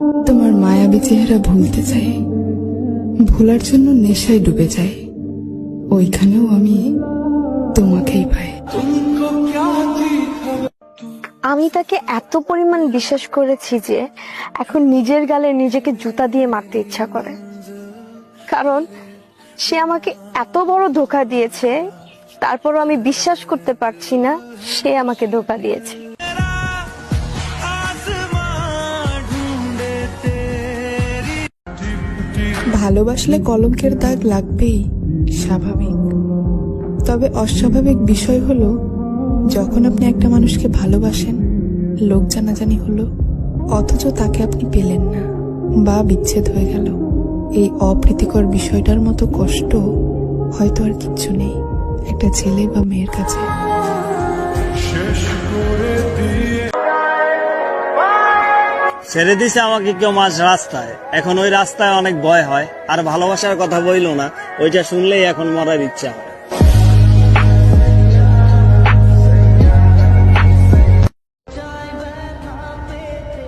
তোমার মায়াবী চেহারা ভুলতে চাই। ভোলার জন্য নেশায় ডুবে যাই। ওইখানেও আমি তোমাকেই পাই। আমি তাকে এত পরিমাণ বিশ্বাস করেছি যে এখন নিজের গালে নিজেকে জুতা দিয়ে মারতে ইচ্ছা করে। কারণ সে আমাকে এত বড় ধোকা দিয়েছে, তারপরও আমি বিশ্বাস করতে পারছি না সে আমাকে ধোকা দিয়েছে। ভালোবাসলে কলঙ্কের দাগ লাগবেই, স্বাভাবিক। তবে অস্বাভাবিক বিষয় হলো, যখন আপনি একটা মানুষকে ভালোবাসেন, লোক জানাজানি হলো, অথচ তাকে আপনি পেলেন না বা বিচ্ছেদ হয়ে গেল। এই অপ্রীতিকর বিষয়টার মতো কষ্ট হয়তো আর কিচ্ছু নেই, একটা ছেলে বা মেয়ের কাছে। ছেড়ে দিছে আমাকে কেউ মাঝ রাস্তায়। এখন ওই রাস্তায় অনেক ভয় হয়, আর ভালোবাসার কথা বইলো না, ওইটা শুনলেই এখন মরার ইচ্ছা হয়।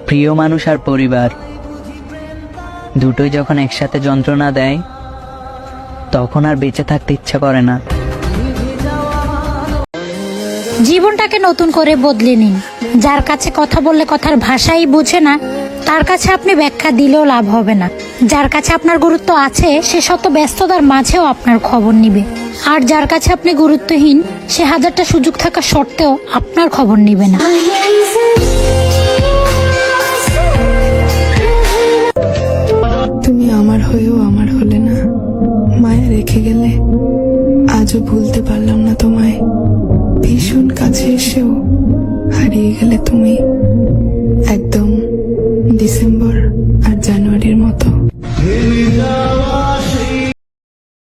প্রিয় মানুষ আর পরিবার, দুটোই যখন একসাথে যন্ত্রণা দেয়, তখন আর বেঁচে থাকতে ইচ্ছা করে না। জীবনটাকে নতুন করে বদলে নিন। যার কাছে কথা বললে কথার ভাষাই বুঝে না, তার কাছে আপনি ব্যাখ্যা দিলেও লাভ হবে না। যার কাছে আপনার গুরুত্ব আছে, সে শত ব্যস্ততার মাঝেও আপনার খবর নিবে। আর যার কাছে আপনি গুরুত্বহীন, সে হাজারটা সুযোগ থাকা সত্ত্বেও আপনার খবর নিবে না। তুমি আমার হয়েও আমার হলে না। মায়া রেখে গেলে আজও ভুলতে পারলাম না তোমায়। গেলে তুমি একদম ডিসেম্বর